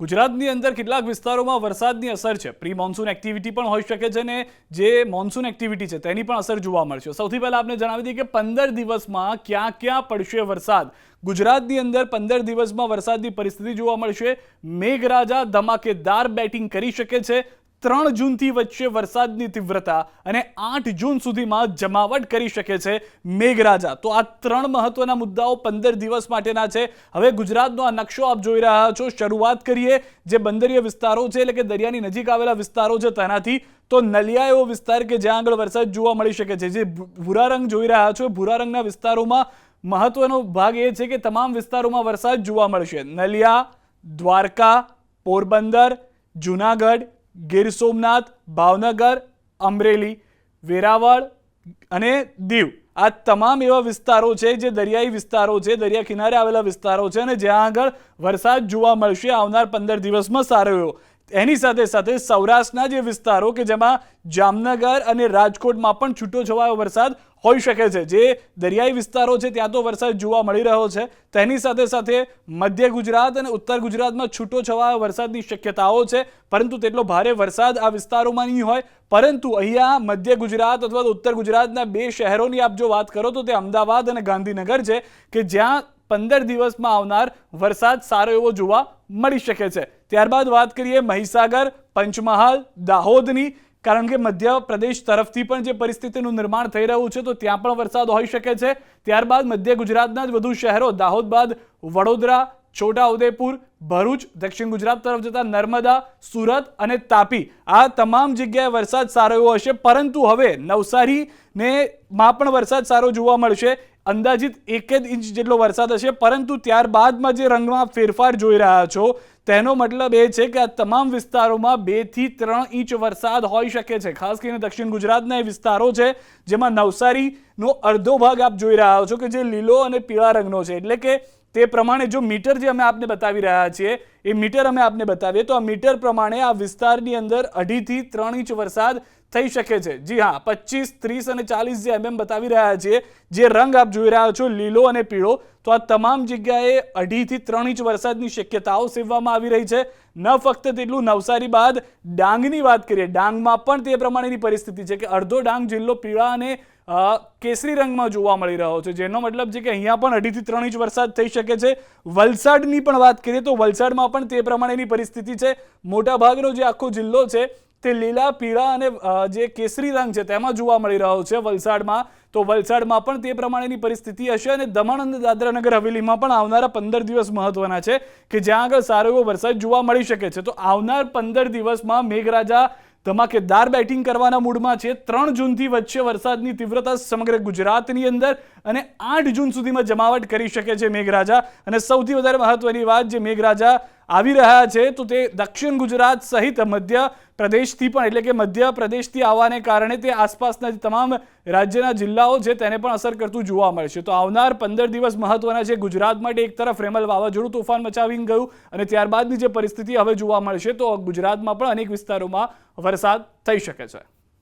ગુજરાતની અંદર કેટલાક વિસ્તારોમાં વરસાદની અસર છે. પ્રી મોન્સૂન એક્ટિવિટી પણ હોઈ શકે છે ને જે મોન્સૂન એક્ટિવિટી છે તેની પણ અસર જોવા મળશે. સૌથી પહેલાં આપણે જણાવી દઈએ કે પંદર દિવસમાં ક્યાં ક્યાં પડશે વરસાદ? ગુજરાતની અંદર પંદર દિવસમાં વરસાદની પરિસ્થિતિ જોવા મળશે. મેઘરાજા ધમાકેદાર બેટિંગ કરી શકે છે. ત્રણ જૂનથી વચ્ચે વરસાદની તીવ્રતા અને આઠ જૂન સુધીમાં જમાવટ કરી શકે છે મેઘરાજા. તો આ ત્રણ મહત્વના મુદ્દાઓ પંદર દિવસ માટેના છે. હવે ગુજરાતનો આ નકશો આપ જોઈ રહ્યા છો. શરૂઆત કરીએ જે બંદરીય વિસ્તારો છે, એટલે કે દરિયાની નજીક આવેલા વિસ્તારો છે તેનાથી. તો નલિયા એવો વિસ્તાર કે જ્યાં આગળ વરસાદ જોવા મળી શકે છે. જે ભૂરા રંગ જોઈ રહ્યા છો. ભૂરા રંગના વિસ્તારોમાં મહત્વનો ભાગ એ છે કે તમામ વિસ્તારોમાં વરસાદ જોવા મળશે. નલિયા, દ્વારકા, પોરબંદર, જુનાગઢ ગીર સોમનાથ, ભાવનગર, અમરેલી, વેરાવળ અને દીવ. આ તમામ એવા વિસ્તારો છે જે દરિયાઈ વિસ્તારો છે, દરિયા કિનારે આવેલા વિસ્તારો છે અને જ્યાં આગળ વરસાદ જોવા મળશે આવનાર પંદર દિવસમાં સારો એવો. એની સાથે સાથે સૌરાષ્ટ્રના જે વિસ્તારો કે જેમાં જામનગર અને રાજકોટમાં પણ છૂટો છવાયો વરસાદ હોઈ શકે છે, જે દરિયાઈ વિસ્તારો છે, ત્યાં તો વરસાદ જોવા મળી રહ્યો છે. તેની સાથે સાથે મધ્ય ગુજરાત અને ઉત્તર ગુજરાતમાં છૂટો છવાયો વરસાદની શક્યતાઓ છે, પરંતુ તેટલો ભારે વરસાદ આ વિસ્તારોમાં નહીં હોય. પરંતુ અહીંયા મધ્ય ગુજરાત અથવા તો ઉત્તર ગુજરાતના બે શહેરોની આપ જો વાત કરો તો તે અમદાવાદ અને ગાંધીનગર છે, કે જ્યાં પંદર દિવસમાં આવનાર વરસાદ સારો એવો જોવા મળી શકે છે. ત્યારબાદ વાત કરીએ મહીસાગર, પંચમહાલ, દાહોદની, કારણ કે મધ્યપ્રદેશ તરફથી પણ જે પરિસ્થિતિનું નિર્માણ થઈ રહ્યું છે, તો ત્યાં પણ વરસાદ હોઈ શકે છે. ત્યારબાદ મધ્ય ગુજરાતના જ વધુ શહેરો, દાહોદ બાદ વડોદરા છોટાઉદેપુર ભરૂચ, દક્ષિણ ગુજરાત તરફ જતા નર્મદા, સુરત અને તાપી. આ તમામ જગ્યાએ વરસાદ સારો એવો હશે, પરંતુ હવે નવસારી ને માં પણ વરસાદ સારો જોવા મળશે. અંદાજિત એક જ ઇંચ જેટલો વરસાદ હશે, પરંતુ ત્યારબાદમાં જે રંગમાં ફેરફાર જોઈ રહ્યા છો, તેનો મતલબ એ છે કે આ તમામ વિસ્તારોમાં બેથી ત્રણ ઇંચ વરસાદ હોઈ શકે છે. ખાસ કરીને દક્ષિણ ગુજરાતના એ વિસ્તારો છે, જેમાં નવસારીનો અડધો ભાગ આપ જોઈ રહ્યા છો કે જે લીલો અને પીળા રંગનો છે. એટલે કે તે પ્રમાણે જો મીટર જે અમે આપને બતાવી રહ્યા છીએ એ મીટર અમે આપને બતાવીએ. તો આ મીટર પ્રમાણે આ વિસ્તારની અંદર અઢીથી ત્રણ ઇંચ વરસાદ થઈ શકે છે. જી હા પચીસ ત્રીસ અને ચાલીસ જે એમએમ બતાવી રહ્યા છીએ, જે રંગ આપ જોઈ રહ્યા છો, લીલો અને પીળો, તો આ તમામ જગ્યાએ અઢીથી ત્રણ ઇંચ વરસાદની શક્યતાઓ સેવવામાં આવી રહી છે. ન ફક્ત તેટલું, નવસારી બાદ ડાંગની વાત કરીએ. ડાંગમાં પણ તે પ્રમાણેની પરિસ્થિતિ છે કે અડધો ડાંગ જિલ્લો પીળા અને કેસરી રંગમાં જોવા મળી રહ્યો છે, જેનો મતલબ છે કે અહીંયા પણ અઢીથી ત્રણ ઇંચ વરસાદ થઈ શકે છે. વલસાડની પણ વાત કરીએ તો વલસાડમાં પણ તે પ્રમાણેની પરિસ્થિતિ છે. મોટાભાગનો જે આખો જિલ્લો છે તે લીલા, પીળા અને જે કેસરી રંગ છે તેમાં જોવા મળી રહ્યો છે વલસાડમાં. તો વલસાડમાં પણ તે પ્રમાણેની પરિસ્થિતિ હશે અને દમણ અને દાદરાનગર હવેલીમાં પણ આવનારા પંદર દિવસ મહત્વના છે કે જ્યાં આગળ સારો એવો વરસાદ જોવા મળી શકે છે. તો આવનાર પંદર દિવસમાં મેઘરાજા ધમાકેદાર બેટિંગ કરવાના મૂડમાં છે. ત્રણ જૂનથી વચ્ચે વરસાદની તીવ્રતા સમગ્ર ગુજરાતની અંદર અને આઠ જૂન સુધીમાં જમાવટ કરી શકે છે મેઘરાજા. અને સૌથી વધારે મહત્વની વાત જે મેઘરાજા આવી રહ્યા છે, તો તે દક્ષિણ ગુજરાત સહિત મધ્ય પ્રદેશથી પણ, એટલે કે મધ્ય પ્રદેશથી આવવાને કારણે તે આસપાસના તમામ રાજ્યના જિલ્લાઓ છે, તેને પણ અસર કરતું જોવા મળશે. તો આવનાર પંદર દિવસ મહત્વના છે, ગુજરાત માટે એક તરફ રેમલ વાવાઝોડું તોફાન મચાવી ગયું અને ત્યારબાદની જે પરિસ્થિતિ હવે જોવા મળશે, તો ગુજરાતમાં પણ અનેક વિસ્તારોમાં વરસાદ થઈ શકે છે.